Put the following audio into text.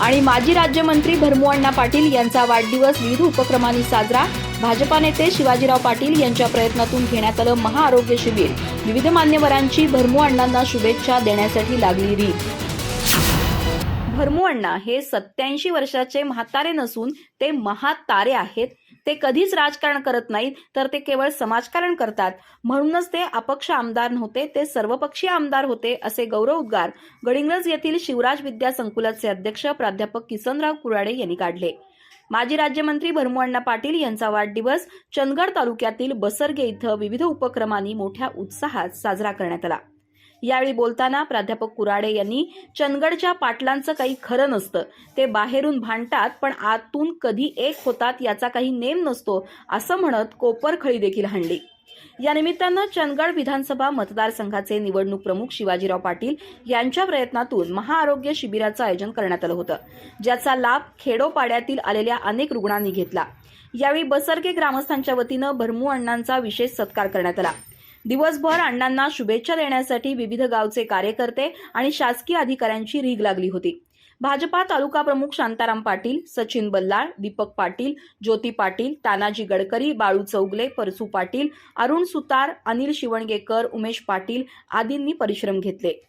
आणि माजी राज्यमंत्री भरमुअण्णा पाटील यांचा वाढदिवस विविध उपक्रमांनी साजरा. भाजपा नेते शिवाजीराव पाटील यांच्या प्रयत्नातून घेण्यात आलं महाआरोग्य शिबिर. विविध मान्यवरांची भरमूअण्णांना शुभेच्छा देण्यासाठी लागली रीत. भरमूअण्णा हे सत्याऐंशी वर्षाचे म्हातारे नसून ते महातारे आहेत. ते कधीच राजकारण करत नाहीत तर ते केवळ समाजकारण करतात. म्हणूनच ते अपक्ष आमदार नव्हते ते सर्वपक्षीय आमदार होते असे गौरव उद्गार गडिंग्रज येथील शिवराज विद्या संकुलाचे अध्यक्ष प्राध्यापक किसनराव कुराडे यांनी काढले. माजी राज्यमंत्री भरमुअण्णा पाटील यांचा वाढदिवस चंदगड तालुक्यातील बसरगे इथं विविध उपक्रमांनी मोठ्या उत्साहात साजरा करण्यात आला. यावेळी बोलताना प्राध्यापक कुराडे यांनी चंदगडच्या पाटलांचं काही खरं नसतं ते बाहेरून भांडतात पण आतून कधी एक होतात याचा काही नेम नसतो असं म्हणत कोपरखळी देखील हाणली. या निमित्तानं चंदगड विधानसभा मतदारसंघाचे निवडणूक प्रमुख शिवाजीराव पाटील यांच्या प्रयत्नातून महाआरोग्य शिबिराचं आयोजन करण्यात आलं होतं ज्याचा लाभ खेडोपाड्यातील आलेल्या अनेक रुग्णांनी घेतला. यावेळी बसरके ग्रामस्थांच्या वतीनं भरमू अण्णांचा विशेष सत्कार करण्यात आला. दिवसभर अण्णांना शुभेच्छा देण्यासाठी विविध गावचे कार्यकर्ते आणि शासकीय अधिकाऱ्यांची रीग लागली होती. भाजपा तालुका प्रमुख शांताराम पाटील सचिन बल्लाळ दीपक पाटील ज्योती पाटील तानाजी गडकरी बाळू चौगले परसू पाटील अरुण सुतार अनिल शिवणगेकर उमेश पाटील आदींनी परिश्रम घेतले.